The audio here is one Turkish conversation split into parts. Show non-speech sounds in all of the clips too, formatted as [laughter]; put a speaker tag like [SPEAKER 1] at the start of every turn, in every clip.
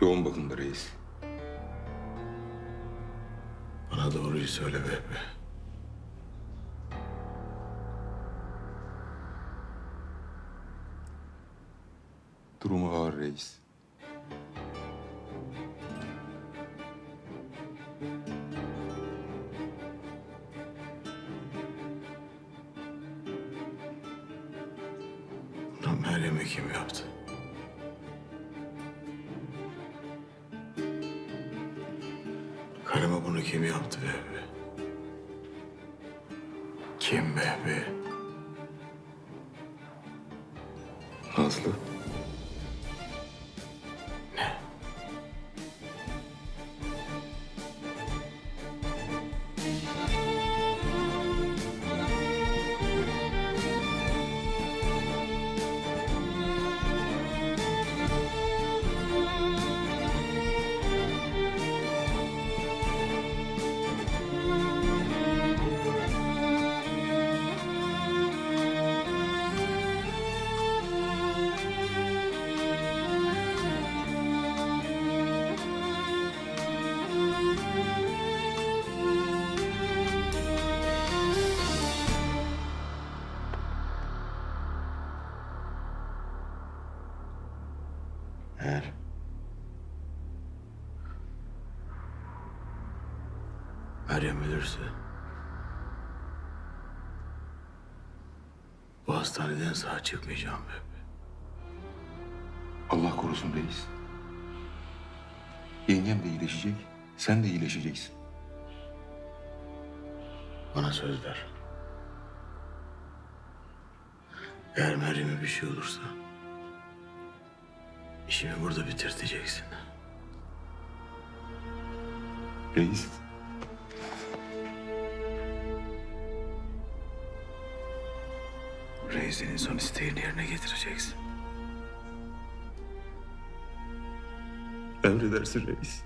[SPEAKER 1] Yoğun bakımda reis.
[SPEAKER 2] Bana doğruyu söyle Vehbi.
[SPEAKER 1] Durumu ağır reis. Nazlı.
[SPEAKER 2] Eğer Meryem ölürse bu hastaneden sağ çıkmayacağım Vehbi.
[SPEAKER 1] Allah korusun reis. Yengem de iyileşecek. Sen de iyileşeceksin.
[SPEAKER 2] Bana söz ver. Eğer Meryem'e bir şey olursa işimi burada bitirteceksin.
[SPEAKER 1] Reis.
[SPEAKER 2] Reis'in son isteğini yerine getireceksin.
[SPEAKER 1] Emredersin reis.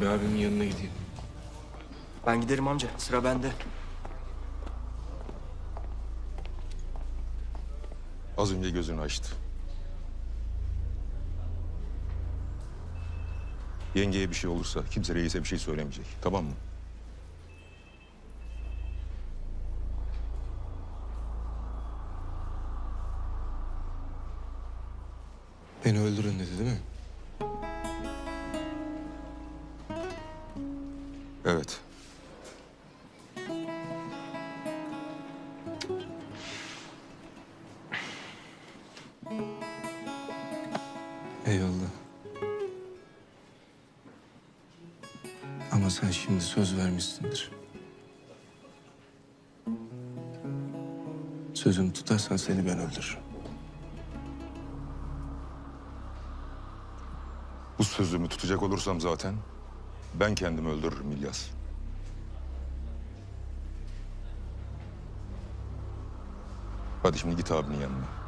[SPEAKER 3] Ben bir abimin yanına gideyim.
[SPEAKER 4] Ben giderim amca. Sıra bende.
[SPEAKER 1] Az önce gözünü açtı. Yengeye bir şey olursa kimse reise bir şey söylemeyecek. Tamam mı?
[SPEAKER 3] Beni öldürün dedi değil mi?
[SPEAKER 1] Evet.
[SPEAKER 3] Eyvallah. Ama sen şimdi söz vermişsindir. Sözünü tutarsan seni ben öldürürüm.
[SPEAKER 1] Bu sözümü tutacak olursam zaten ben kendimi öldürürüm İlyas. Hadi şimdi git abinin yanına.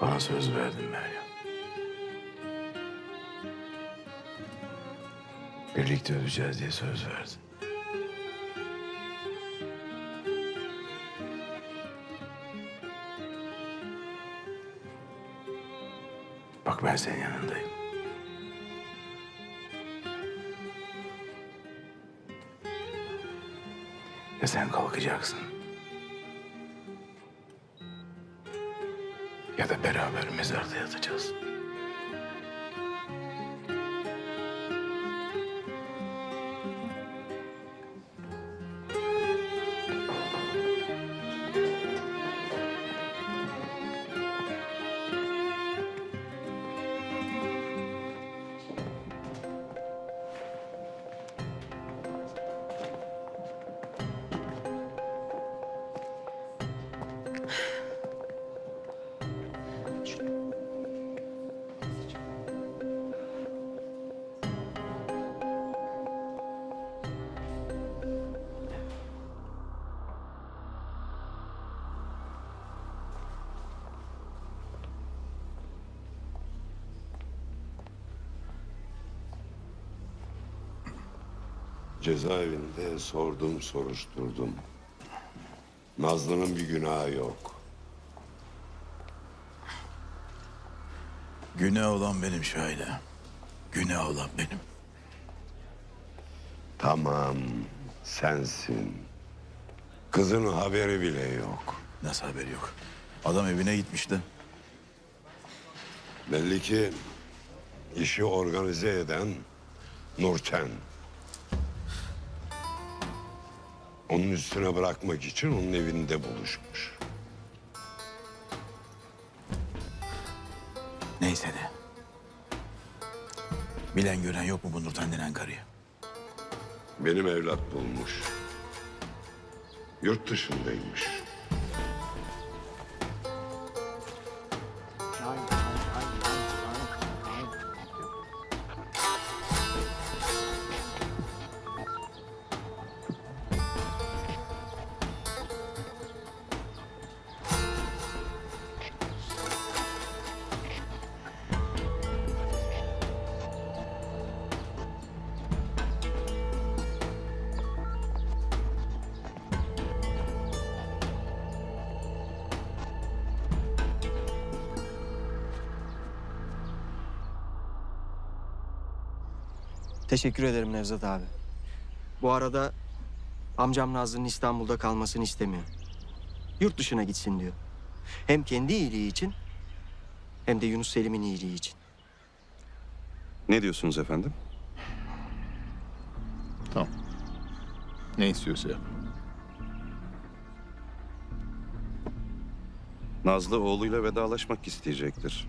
[SPEAKER 5] Bana söz verdin Meryem. Birlikte öleceğiz diye söz verdin. Bak ben senin yanındayım. Ve sen kalkacaksın. Ya da beraber mezarda yatacağız.
[SPEAKER 6] Cezaevinde sordum, soruşturdum. Nazlı'nın bir günahı yok.
[SPEAKER 7] Günah olan benim Şahide. Günah olan benim.
[SPEAKER 6] Tamam, sensin. Kızın haberi bile yok.
[SPEAKER 7] Nasıl haberi yok? Adam evine gitmişti.
[SPEAKER 6] Belli ki işi organize eden Nurten. Onun üstüne bırakmak için onun evinde buluşmuş.
[SPEAKER 7] Neyse de. Bilen gören yok mu bu Nurten denen karıyı?
[SPEAKER 6] Benim evlat bulmuş. Yurt dışındaymış.
[SPEAKER 4] Teşekkür ederim Nevzat abi. Bu arada amcam Nazlı'nın İstanbul'da kalmasını istemiyor. Yurt dışına gitsin diyor. Hem kendi iyiliği için hem de Yunus Selim'in iyiliği için.
[SPEAKER 8] Ne diyorsunuz efendim?
[SPEAKER 2] Tamam. Ne istiyorsa yap.
[SPEAKER 8] Nazlı oğluyla vedalaşmak isteyecektir.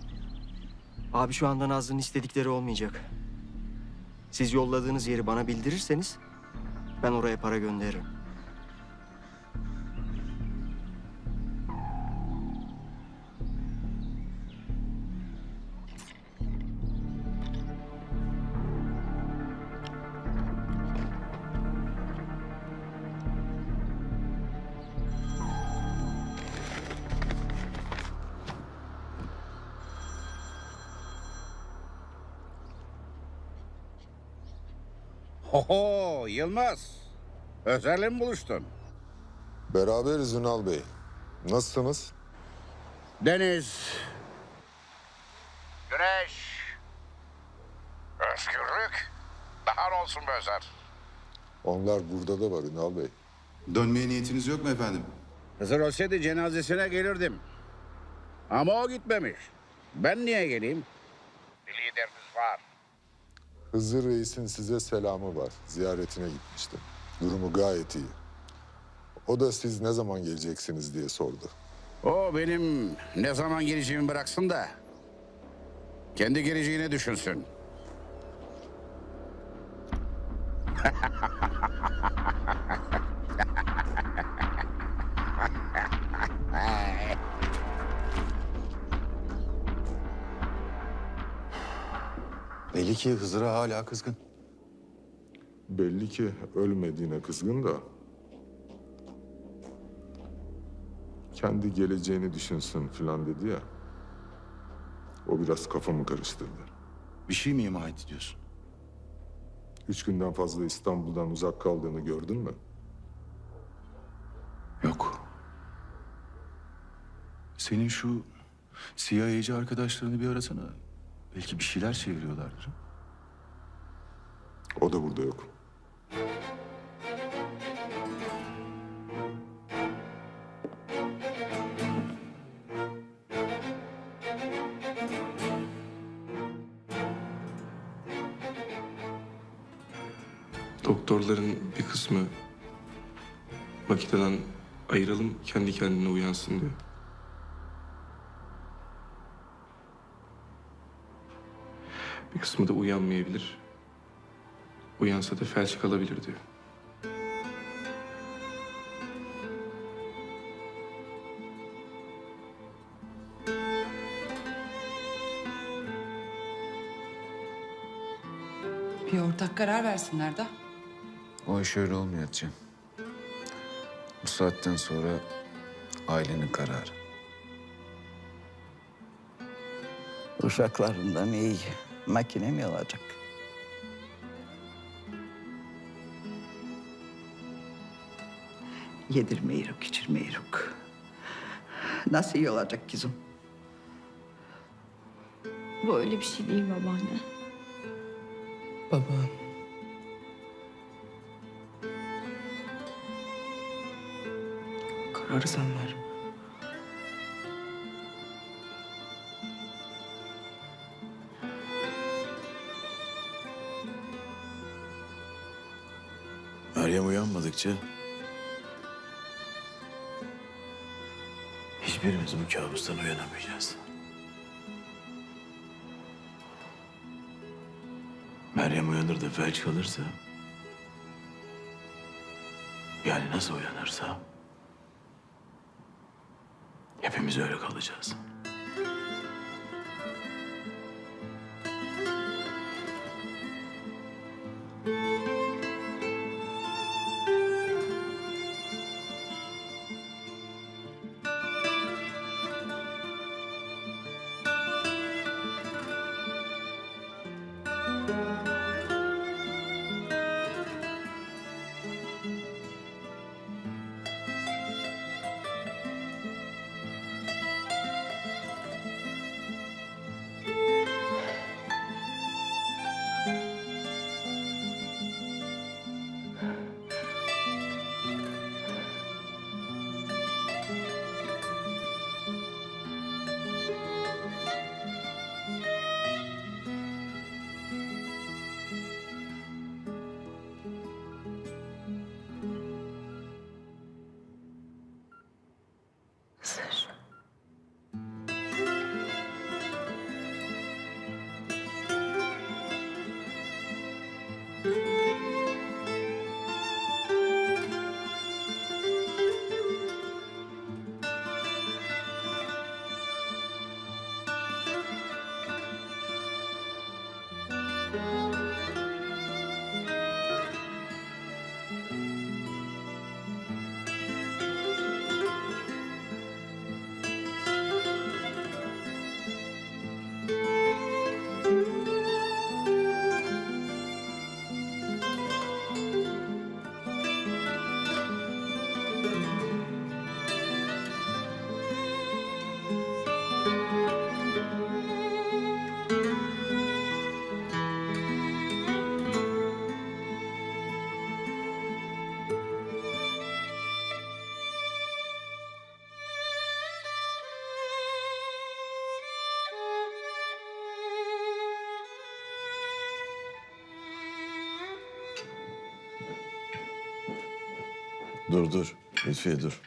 [SPEAKER 4] Abi şu anda Nazlı'nın istedikleri olmayacak. Siz yolladığınız yeri bana bildirirseniz ben oraya para gönderirim.
[SPEAKER 9] Yılmaz. Özer'le mi buluştun?
[SPEAKER 10] Beraberiz Ünal Bey. Nasılsınız?
[SPEAKER 9] Deniz. Güneş. Özgürlük. Daha olsun be Özer?
[SPEAKER 10] Onlar burada da var Ünal Bey.
[SPEAKER 2] Dönmeye niyetiniz yok mu efendim?
[SPEAKER 9] Hızır olsaydı cenazesine gelirdim. Ama o gitmemiş. Ben niye geleyim? Bir lideriniz var.
[SPEAKER 10] Hızır Reis'in size selamı var. Ziyaretine gitmiştim. Durumu gayet iyi. O da siz ne zaman geleceksiniz diye sordu.
[SPEAKER 9] O benim ne zaman geleceğimi bıraksın da... ...kendi geleceğini düşünsün. [laughs]
[SPEAKER 2] Belli ki Hızır'a hala kızgın.
[SPEAKER 10] Belli ki ölmediğine kızgın da... ...kendi geleceğini düşünsün falan dedi ya. O biraz kafamı karıştırdı.
[SPEAKER 7] Bir şey mi ima ediyorsun?
[SPEAKER 10] Üç günden fazla İstanbul'dan uzak kaldığını gördün mü?
[SPEAKER 7] Yok. Senin şu CIA'ci arkadaşlarını bir arasana. Belki bir şeyler çeviriyorlardır.
[SPEAKER 10] O da burada yok.
[SPEAKER 3] Doktorların bir kısmı makineden ayıralım kendi kendine uyansın diyor. Bir kısmı da uyanmayabilir. Uyansa da felç kalabilir diyor.
[SPEAKER 11] Bir ortak karar versinler de.
[SPEAKER 5] O iş öyle olmuyor Hatice'm. Bu saatten sonra ailenin kararı.
[SPEAKER 11] Uşaklarından iyi. Makine mi olacak? Yedirmeyiruk, içirmeyiruk. Nasıl iyi olacak kızım?
[SPEAKER 12] Bu öyle bir şey değil babaanne.
[SPEAKER 3] Baba. Kararı sen ver.
[SPEAKER 7] Uyanmadıkça... Hiçbirimiz bu kabustan uyanamayacağız. Meryem uyanır da felç kalırsa... Yani nasıl uyanırsa... Hepimiz öyle kalacağız. Dur dur. Lütfiye dur.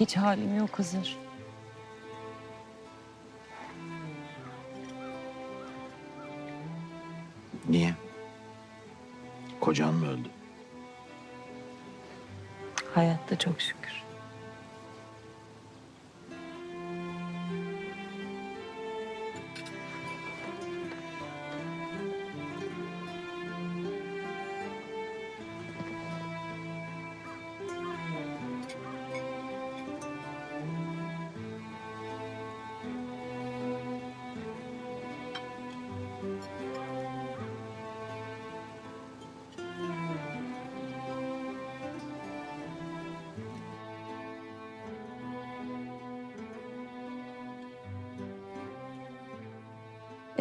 [SPEAKER 12] Hiç halim yok Hızır.
[SPEAKER 9] Niye? Kocan mı öldü?
[SPEAKER 12] Hayatta çok şükür.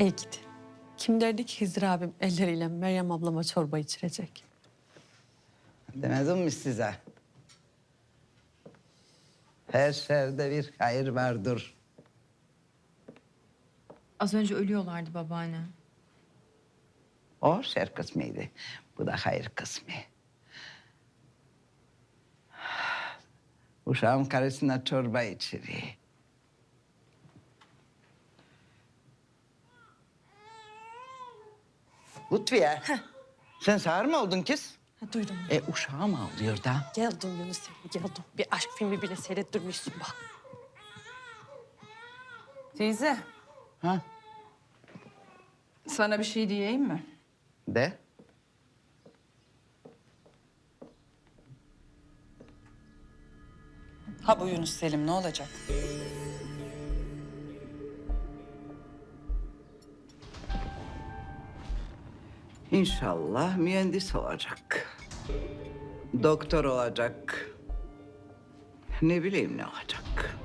[SPEAKER 13] İyi gidi. Kim derdi ki Hızır abim elleriyle Meryem ablama çorba içirecek?
[SPEAKER 11] Demedim mi size? Her şerde bir hayır vardır.
[SPEAKER 12] Az önce ölüyorlardı babaanne.
[SPEAKER 11] O şer kısmıydı. Bu da hayır kısmı. [sighs] Uşağım karısına çorba içiri. Lütfiye. Sen sağır mı oldun kız?
[SPEAKER 13] Ha, duydum.
[SPEAKER 11] E uşağım ağlıyor da.
[SPEAKER 13] Geldim Yunus Emre geldim. Bir aşk filmi bile seyrettirmişsin bak.
[SPEAKER 11] Teyze. Ha
[SPEAKER 14] Sana bir şey diyeyim mi?
[SPEAKER 11] de.
[SPEAKER 14] Ha bu Yunus Selim ne olacak?
[SPEAKER 11] İnşallah mühendis olacak. Doktor olacak. Ne bileyim ne olacak.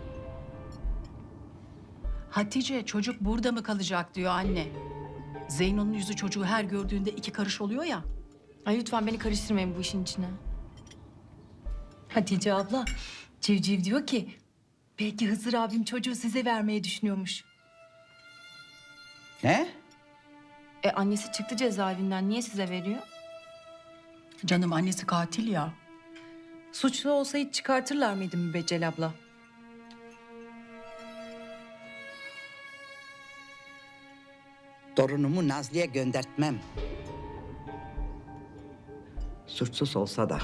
[SPEAKER 14] Hatice çocuk burada mı kalacak diyor anne. Zeyno'nun yüzü çocuğu her gördüğünde iki karış oluyor ya.
[SPEAKER 12] Ay lütfen beni karıştırmayın bu işin içine.
[SPEAKER 14] Hatice abla Civciv diyor ki belki Hızır abim çocuğu size vermeyi düşünüyormuş.
[SPEAKER 11] Ne?
[SPEAKER 12] E annesi çıktı cezaevinden. Niye size veriyor?
[SPEAKER 14] Canım annesi katil ya. Suçlu olsa hiç çıkartırlar mıydı Mübeccel abla?
[SPEAKER 11] Torunumu Nazlı'ya göndertmem. Suçsuz olsa da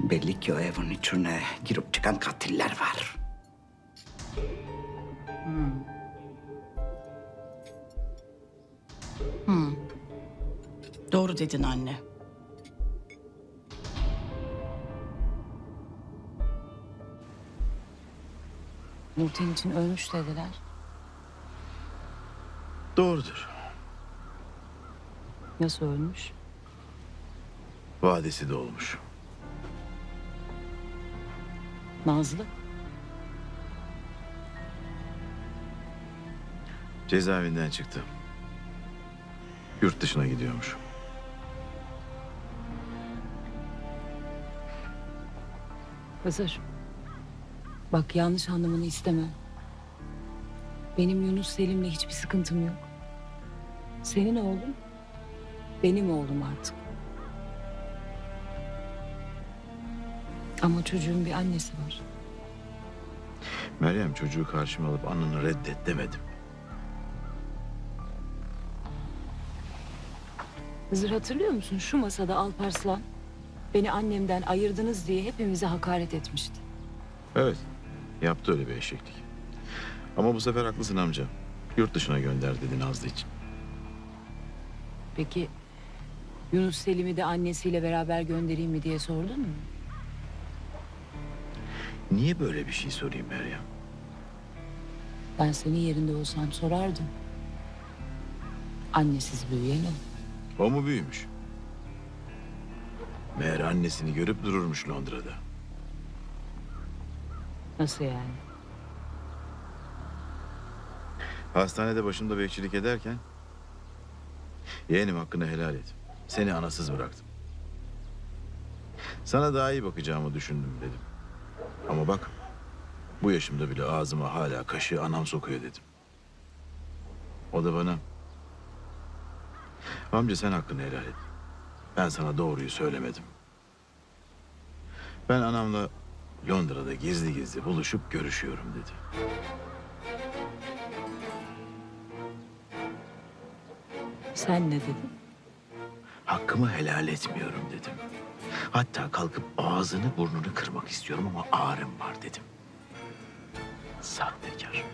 [SPEAKER 11] belli ki o evin içine girip çıkan katiller var.
[SPEAKER 14] Doğru dedin anne.
[SPEAKER 12] Nurten için ölmüş dediler.
[SPEAKER 2] Doğrudur.
[SPEAKER 12] Nasıl ölmüş?
[SPEAKER 2] Vadesi de olmuş.
[SPEAKER 12] Nazlı.
[SPEAKER 2] Cezaevinden çıktı. Yurt dışına gidiyormuş.
[SPEAKER 12] Hızır. Bak yanlış anlamanı istemem. Benim Yunus Selim'le hiçbir sıkıntım yok. Senin oğlun benim oğlum artık. Ama çocuğun bir annesi var.
[SPEAKER 2] Meryem çocuğu karşıma alıp anını reddet demedim.
[SPEAKER 12] Hızır hatırlıyor musun? Şu masada Alparslan beni annemden ayırdınız diye hepimize hakaret etmişti.
[SPEAKER 2] Evet. Yaptı öyle bir eşeklik. Ama bu sefer haklısın amca. Yurt dışına gönder dedi Nazlı için.
[SPEAKER 12] Peki Yunus Selim'i de annesiyle beraber göndereyim mi diye sordun mu?
[SPEAKER 2] Niye böyle bir şey sorayım Meryem?
[SPEAKER 12] Ben senin yerinde olsam sorardım. Annesiz büyüyen o.
[SPEAKER 2] O mu büyümüş? Meğer annesini görüp dururmuş Londra'da.
[SPEAKER 12] Nasıl yani?
[SPEAKER 2] Hastanede başımda bekçilik ederken... ...yeğenim hakkını helal et. Seni anasız bıraktım. Sana daha iyi bakacağımı düşündüm dedim. Ama bak... ...bu yaşımda bile ağzıma hala kaşığı anam sokuyor dedim. O da bana... ...amca sen hakkını helal et. Ben sana doğruyu söylemedim. Ben anamla Londra'da gizli gizli buluşup görüşüyorum dedi.
[SPEAKER 12] Sen ne dedin?
[SPEAKER 2] Hakkımı helal etmiyorum dedim. Hatta kalkıp ağzını burnunu kırmak istiyorum ama ağrım var dedim. Sahtekar.